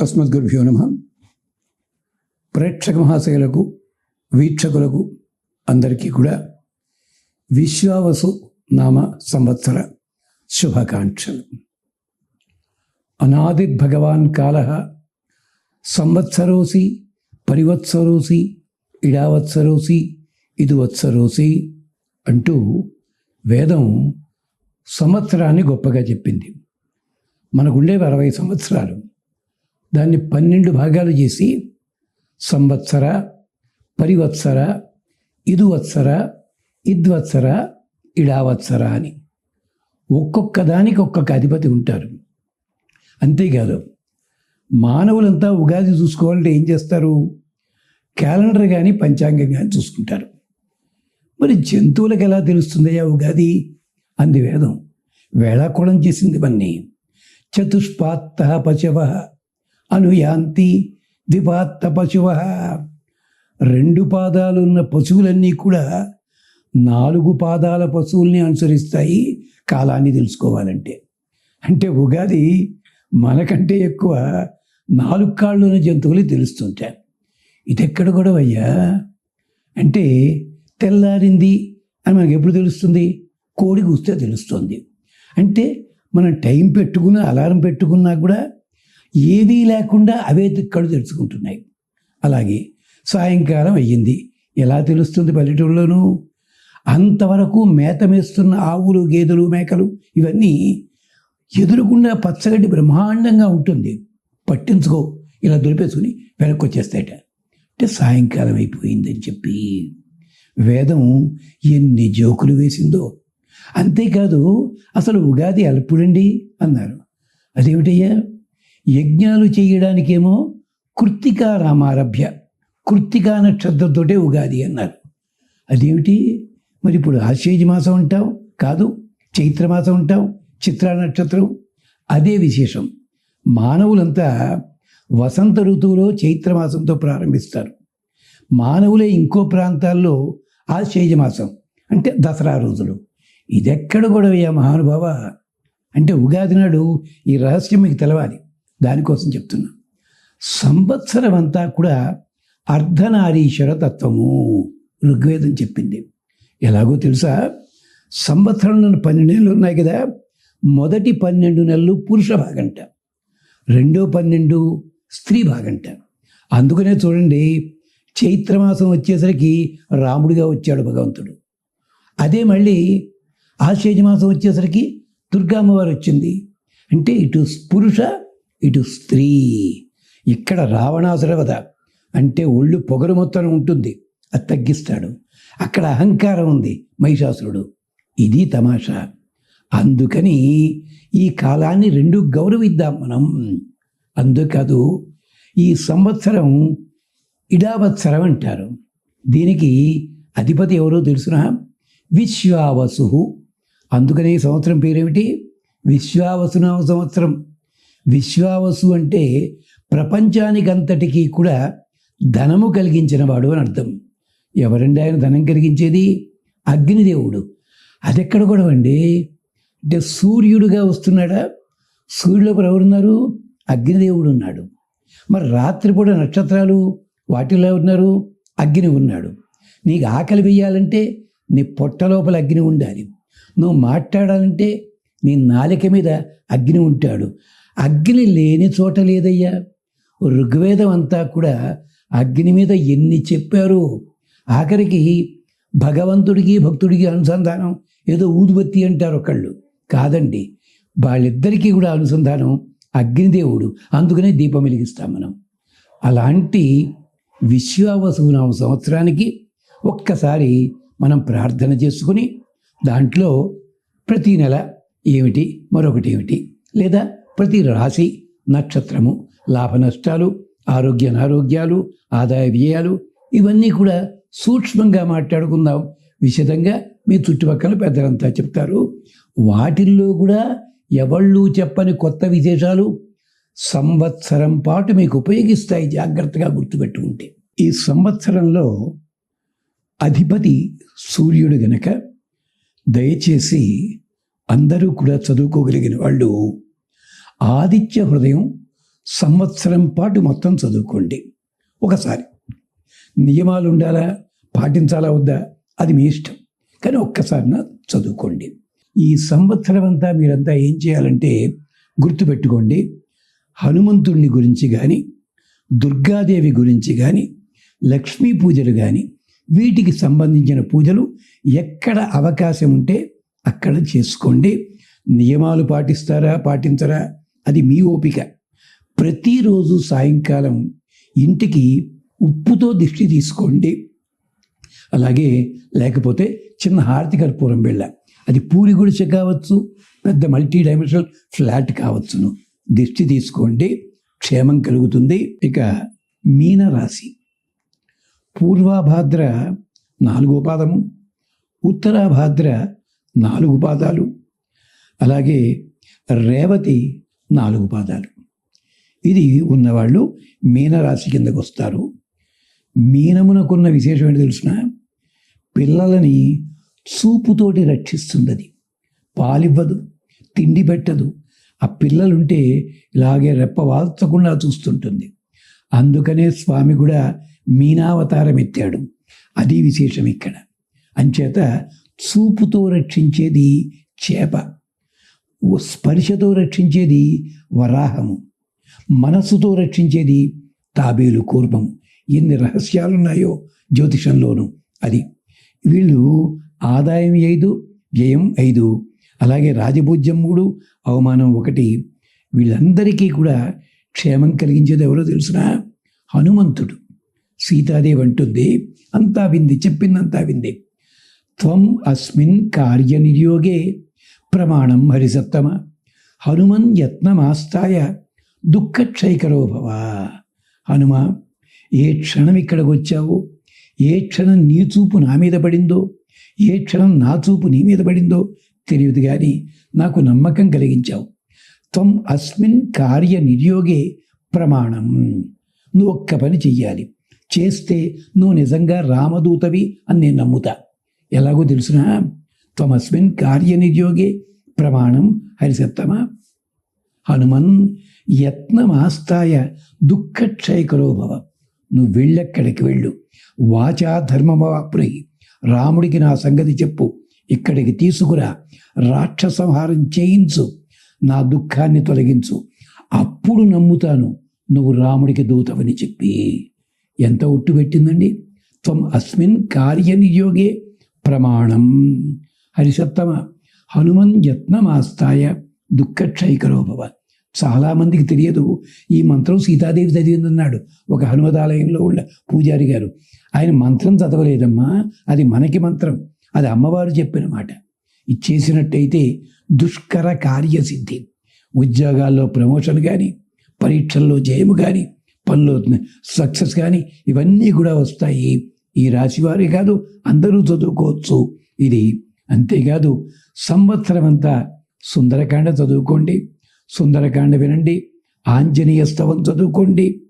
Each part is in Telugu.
అస్మద్గురుభ్యో నమ. ప్రేక్షక మహాశయులకు వీక్షకులకు అందరికీ కూడా విశ్వావసు నామ సంవత్సర శుభాకాంక్షలు. అనాది భగవాన్ కాల సంవత్సరోసి పరివత్సరోసి ఇడావత్సరోసి ఇదువత్సరోసి అంటూ వేదం సంవత్సరాన్ని గొప్పగా చెప్పింది. మనకుండేవి అరవై సంవత్సరాలు. దాన్ని పన్నెండు భాగాలు చేసి సంవత్సర పరివత్సర ఇదువత్సర ఇద్వత్సర ఇడావత్సర అని. ఒక్కొక్క దానికి ఒక్కొక్క అధిపతి ఉంటారు. అంతేకాదు మానవులంతా ఉగాది చూసుకోవాలంటే ఏం చేస్తారు? క్యాలెండర్ కానీ పంచాంగం కానీ చూసుకుంటారు. మరి జంతువులకు ఎలా తెలుస్తుందయ్యా ఉగాది? అంది వేదం. వేళాకోళం చేసింది మన్ని. చతుష్పాత్త పశవ అనుయాంతి ద్విపాత్త పశువ. రెండు పాదాలున్న పశువులన్నీ కూడా నాలుగు పాదాల పశువుల్ని అనుసరిస్తాయి కాలాన్ని తెలుసుకోవాలంటే. అంటే ఉగాది మనకంటే ఎక్కువ నాలుగు కాళ్ళున్న జంతువులు తెలుస్తుంటాయి. ఇది ఎక్కడ గొడవ అయ్యా అంటే తెల్లారింది అని మనకు ఎప్పుడు తెలుస్తుంది? కోడి కూస్తే తెలుస్తుంది. అంటే మనం టైం పెట్టుకున్న అలారం పెట్టుకున్నా కూడా ఏదీ లేకుండా అవే దిక్కడు తెరుచుకుంటున్నాయి. అలాగే సాయంకాలం అయ్యింది. ఎలా తెలుస్తుంది పల్లెటూరులోనూ అంతవరకు మేత మేస్తున్న ఆవులు గేదెలు మేకలు ఇవన్నీ ఎదురుకుండా పచ్చగడ్డి బ్రహ్మాండంగా ఉంటుంది. పట్టించుకో. ఇలా దులిపేసుకుని వెనక్కి వచ్చేస్తాయట అంటే సాయంకాలం అయిపోయిందని చెప్పి వేదం ఎన్ని జోకులు వేసిందో. అంతేకాదు అసలు ఉగాది అల్పుడండి అన్నారు. అదేమిటయ్యా? యజ్ఞాలు చేయడానికేమో కృత్తికా రామారభ్య కృత్తికా నక్షత్రంతోటే ఉగాది అన్నారు. అదేమిటి? మరి ఇప్పుడు ఆశ్వేజ మాసం అంటాం కాదు చైత్రమాసం అంటాం చిత్రా నక్షత్రం? అదే విశేషం. మానవులంతా వసంత ఋతువులో చైత్రమాసంతో ప్రారంభిస్తారు. మానవులే ఇంకో ప్రాంతాల్లో ఆశ్వేజ మాసం అంటే దసరా రోజులు. ఇదెక్కడ గొడవయ్యా మహానుభావ? అంటే ఉగాది నాడు ఈ రహస్యం మీకు తెలవాలి. దానికోసం చెప్తున్నా. సంవత్సరం అంతా కూడా అర్ధనారీశ్వర తత్వము ఋగ్వేదం చెప్పింది. ఎలాగో తెలుసా? సంవత్సరంలో పన్నెండు నెలలు ఉన్నాయి కదా మొదటి పన్నెండు నెలలు పురుష భాగంట. రెండో పన్నెండు స్త్రీ భాగంట. అందుకనే చూడండి చైత్రమాసం వచ్చేసరికి రాముడిగా వచ్చాడు భగవంతుడు. అదే మళ్ళీ ఆశ్వేజ మాసం వచ్చేసరికి దుర్గామ్మవారు వచ్చింది. అంటే ఇటు పురుష ఇటు స్త్రీ ఇక్కడ రావణాసుర వధ అంటే ఒళ్ళు పొగరు మొత్తం ఉంటుంది అది తగ్గిస్తాడు. అక్కడ అహంకారం ఉంది మహిషాసురుడు. ఇది తమాషా. అందుకని ఈ కాలాన్ని రెండు గౌరవిద్దాం మనం. అందుకదు ఈ సంవత్సరం ఇడావత్సరం అంటారు. దీనికి అధిపతి ఎవరో తెలుసునా? విశ్వావసు అందుకనే ఈ సంవత్సరం పేరేమిటి? విశ్వావసునామ సంవత్సరం. విశ్వావసు అంటే ప్రపంచానికంతటికీ కూడా ధనము కలిగించిన వాడు అని అర్థం. ఎవరండి ఆయన ధనం కలిగించేది? అగ్నిదేవుడు. అదెక్కడ కూడా అండి? అంటే సూర్యుడుగా వస్తున్నాడా? సూర్యుడు ఎవరున్నారు? అగ్నిదేవుడు ఉన్నాడు. మరి రాత్రిపూట నక్షత్రాలు వాటిలో ఉన్నారు అగ్ని ఉన్నాడు. నీకు ఆకలి వేయాలంటే నీ పొట్ట లోపల అగ్ని ఉండాలి. నువ్వు మాట్లాడాలంటే నీ నాలిక మీద అగ్ని ఉంటాడు. అగ్ని లేని చోట లేదయ్యా. ఋగ్వేదం అంతా కూడా అగ్ని మీద ఎన్ని చెప్పారు? ఆఖరికి భగవంతుడికి భక్తుడికి అనుసంధానం ఏదో ఊదుబత్తి అంటారు ఒకళ్ళు. కాదండి వాళ్ళిద్దరికీ కూడా అనుసంధానం అగ్నిదేవుడు అందుకనే దీపం వెలిగిస్తాం మనం. అలాంటి విశ్వావసునామ సంవత్సరానికి ఒక్కసారి మనం ప్రార్థన చేసుకుని దాంట్లో ప్రతి నెల ఏమిటి? మరొకటి ఏమిటి? లేదా ప్రతి రాశి నక్షత్రము లాభ నష్టాలు ఆరోగ్య అనారోగ్యాలు ఆదాయ వ్యయాలు ఇవన్నీ కూడా సూక్ష్మంగా మాట్లాడుకుందాం. విశదంగా మీ చుట్టుపక్కల పెద్దలంతా చెప్తారు. వాటిల్లో కూడా ఎవళ్ళు చెప్పని కొత్త విశేషాలు సంవత్సరం పాటు మీకు ఉపయోగిస్తాయి. జాగ్రత్తగా గుర్తుపెట్టుకుంటే. ఈ సంవత్సరంలో అధిపతి సూర్యుడు గనక దయచేసి అందరూ కూడా చదువుకోగలిగిన వాళ్ళు ఆదిత్య హృదయం సంవత్సరం పాటు మొత్తం చదువుకోండి. ఒకసారి. నియమాలు ఉండాలా? పాటించాలా వద్దా? అది మీ ఇష్టం. కానీ ఒక్కసారి చదువుకోండి. ఈ సంవత్సరం అంతా మీరంతా ఏం చేయాలంటే గుర్తుపెట్టుకోండి. హనుమంతుడిని గురించి కానీ దుర్గాదేవి గురించి కానీ లక్ష్మీ పూజలు కానీ వీటికి సంబంధించిన పూజలు ఎక్కడ అవకాశం ఉంటే అక్కడ చేసుకోండి. నియమాలు పాటిస్తారా పాటించరా? అది మీ ఓపిక. ప్రతిరోజు సాయంకాలం ఇంటికి ఉప్పుతో దిష్టి తీసుకోండి. అలాగే లేకపోతే చిన్న హారతి కర్పూరం బిళ్ళ అది పూరి గుడిసె కావచ్చు పెద్ద మల్టీ డైమెన్షనల్ ఫ్లాట్ కావచ్చును. దిష్టి తీసుకోండి. క్షేమం కలుగుతుంది. ఇక మీన రాశి పూర్వాభాద్ర నాలుగో పాదము. ఉత్తరాభాద్ర నాలుగు పాదాలు. అలాగే రేవతి నాలుగు పాదాలు. ఇది ఉన్నవాళ్ళు మీనరాశి కిందకు వస్తారు. మీనమునకున్న విశేషం ఏంటి తెలిసిన? పిల్లలని చూపుతోటి రక్షిస్తుంది అది పాలివ్వదు తిండి పెట్టదు. ఆ పిల్లలుంటే ఇలాగే రెప్ప వాల్చకుండా చూస్తుంటుంది. అందుకనే స్వామి కూడా మీనావతారం ఎత్తాడు. అది విశేషం ఇక్కడ. అంచేత చూపుతో రక్షించేది చేప. ఓ స్పర్శతో రక్షించేది వరాహము. మనస్సుతో రక్షించేది తాబేలు కూర్మం ఎన్ని రహస్యాలున్నాయో జ్యోతిషంలోను అది. వీళ్ళు ఆదాయం ఐదు వ్యయం ఐదు అలాగే రాజభూజ్యం మూడు అవమానం ఒకటి. వీళ్ళందరికీ కూడా క్షేమం కలిగించేది ఎవరో తెలుసిన? హనుమంతుడు. సీతాదేవి అంటుంది అంతా వింది చెప్పిందంతా వింది. త్వం అస్మిన్ కార్యనియోగే ప్రమాణం హరిసత్తమ హనుమన్ యత్నమాస్తాయ దుఃఖక్షైకరో భవ హనుమ ఏ క్షణం ఇక్కడికి వచ్చావో ఏ క్షణం నీ చూపు నా మీద పడిందో ఏ క్షణం నా చూపు నీ మీద పడిందో తెలియదు కానీ నాకు నమ్మకం కలిగించావు త్వం అస్మిన్ కార్య నిర్యోగే ప్రమాణం నువ్వు ఒక్క పని చెయ్యాలి చేస్తే నువ్వు నిజంగా రామదూతవి అని నేను నమ్ముతా ఎలాగో తెలుసునా? త్వమస్మిన్ కార్యనిధ్యోగే ప్రమాణం హరిసత్తమ హనుమన్ యత్నమాస్తాయ దుఃఖక్షయకరో భవ నువ్వు వెళ్ళెక్కడికి వెళ్ళు? వాచా ధర్మమాప్రహి రాముడికి నా సంగతి చెప్పు. ఇక్కడికి తీసుకురా. రాక్షసంహారం చేయించు. నా దుఃఖాన్ని తొలగించు. అప్పుడు నమ్ముతాను. నువ్వు రాముడికి దూతవని చెప్పి. ఎంత ఒట్టు పెట్టిందండి? త్వం అస్మిన్ కార్యనియోగే ప్రమాణం హరిసత్తమ హనుమన్ యత్నమాస్తాయ దుఃఖక్షైకరో భవ చాలామందికి తెలియదు ఈ మంత్రం సీతాదేవి చదివిందన్నాడు ఒక హనుమతాలయంలో ఉన్న పూజారి గారు. ఆయన మంత్రం చదవలేదమ్మా. అది మనకి మంత్రం. అది అమ్మవారు చెప్పిన మాట. ఇచ్చేసినట్టయితే దుష్కర కార్యసిద్ధి. ఉద్యోగాల్లో ప్రమోషన్ కానీ పరీక్షల్లో జయము కానీ పనిలో సక్సెస్ కానీ ఇవన్నీ కూడా వస్తాయి. ఈ రాశివారే కాదు అందరూ చదువుకోవచ్చు. ఇది అంతేకాదు సంవత్సరం అంతా సుందరకాండ చదువుకోండి. సుందరకాండ వినండి. ఆంజనేయ స్తవం చదువుకోండి.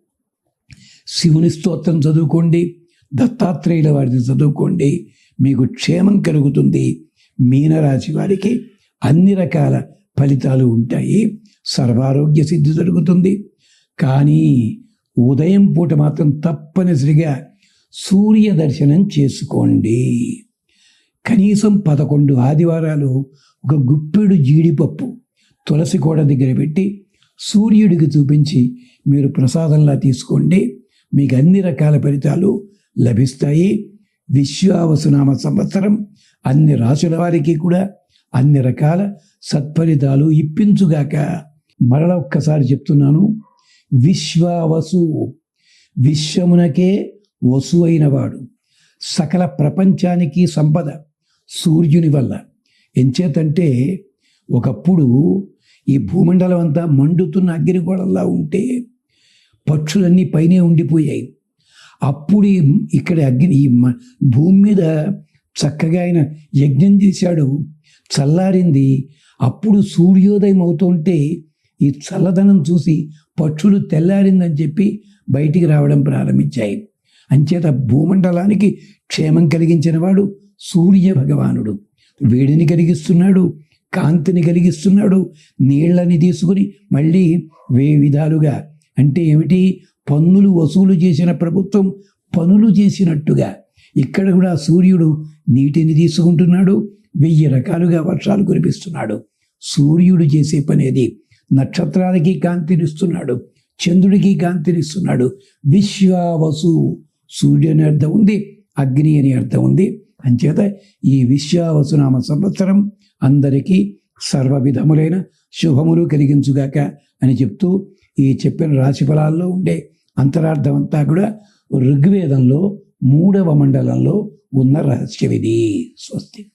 శివుని స్తోత్రం చదువుకోండి. దత్తాత్రేయుల వారిని చదువుకోండి. మీకు క్షేమం కలుగుతుంది. మీనరాశి వారికి అన్ని రకాల ఫలితాలు ఉంటాయి. సర్వారోగ్య సిద్ధి జరుగుతుంది. కానీ ఉదయం పూట మాత్రం తప్పనిసరిగా సూర్య దర్శనం చేసుకోండి. కనీసం పదకొండు ఆదివారాలు ఒక గుప్పెడు జీడిపప్పు తులసి కోడ దగ్గర పెట్టి సూర్యుడికి చూపించి మీరు ప్రసాదంలా తీసుకోండి. మీకు అన్ని రకాల ఫలితాలు లభిస్తాయి. విశ్వావసునామ సంవత్సరం అన్ని రాసుల వారికి కూడా అన్ని రకాల సత్ఫలితాలు ఇప్పించుగాక మరల ఒక్కసారి చెప్తున్నాను. విశ్వావసు విశ్వమునకే వసువైనవాడు. సకల ప్రపంచానికి సంపద సూర్యుని వల్ల. ఎంచేతంటే ఒకప్పుడు ఈ భూమండలం అంతా మండుతున్న అగ్నిగోళంలా ఉంటే పక్షులన్నీ పైనే ఉండిపోయాయి. అప్పుడు ఇక్కడ అగ్ని ఈ మ- భూమి మీద చక్కగా ఆయన యజ్ఞం చేశాడు. చల్లారింది. అప్పుడు సూర్యోదయం అవుతుంటే ఈ చల్లదనం చూసి పక్షులు తెల్లారిందని చెప్పి బయటికి రావడం ప్రారంభించాయి. అంచేత భూమండలానికి క్షేమం కలిగించిన వాడు సూర్య భగవానుడు వేడిని కలిగిస్తున్నాడు కాంతిని కలిగిస్తున్నాడు నీళ్ళని తీసుకుని మళ్ళీ వే విధాలుగా అంటే ఏమిటి? పన్నులు వసూలు చేసిన ప్రభుత్వం పనులు చేసినట్టుగా. ఇక్కడ కూడా సూర్యుడు నీటిని తీసుకుంటున్నాడు వెయ్యి రకాలుగా వర్షాలు కురిపిస్తున్నాడు. సూర్యుడు చేసే పని నక్షత్రాలకి కాంతినిస్తున్నాడు చంద్రుడికి కాంతినిస్తున్నాడు. విశ్వావసు సూర్యుని అర్థం ఉంది అగ్ని అని అర్థం ఉంది. అంచేత ఈ విశ్వావసునామ సంవత్సరం అందరికీ సర్వ విధములైన శుభములు కలిగించుగాక అని చెప్తూ ఈ చెప్పిన రాశి ఫలాల్లో ఉండే అంతరార్థం అంతా కూడా ఋగ్వేదంలో మూడవ మండలంలో ఉన్న రహస్యం ఇది స్వస్తి.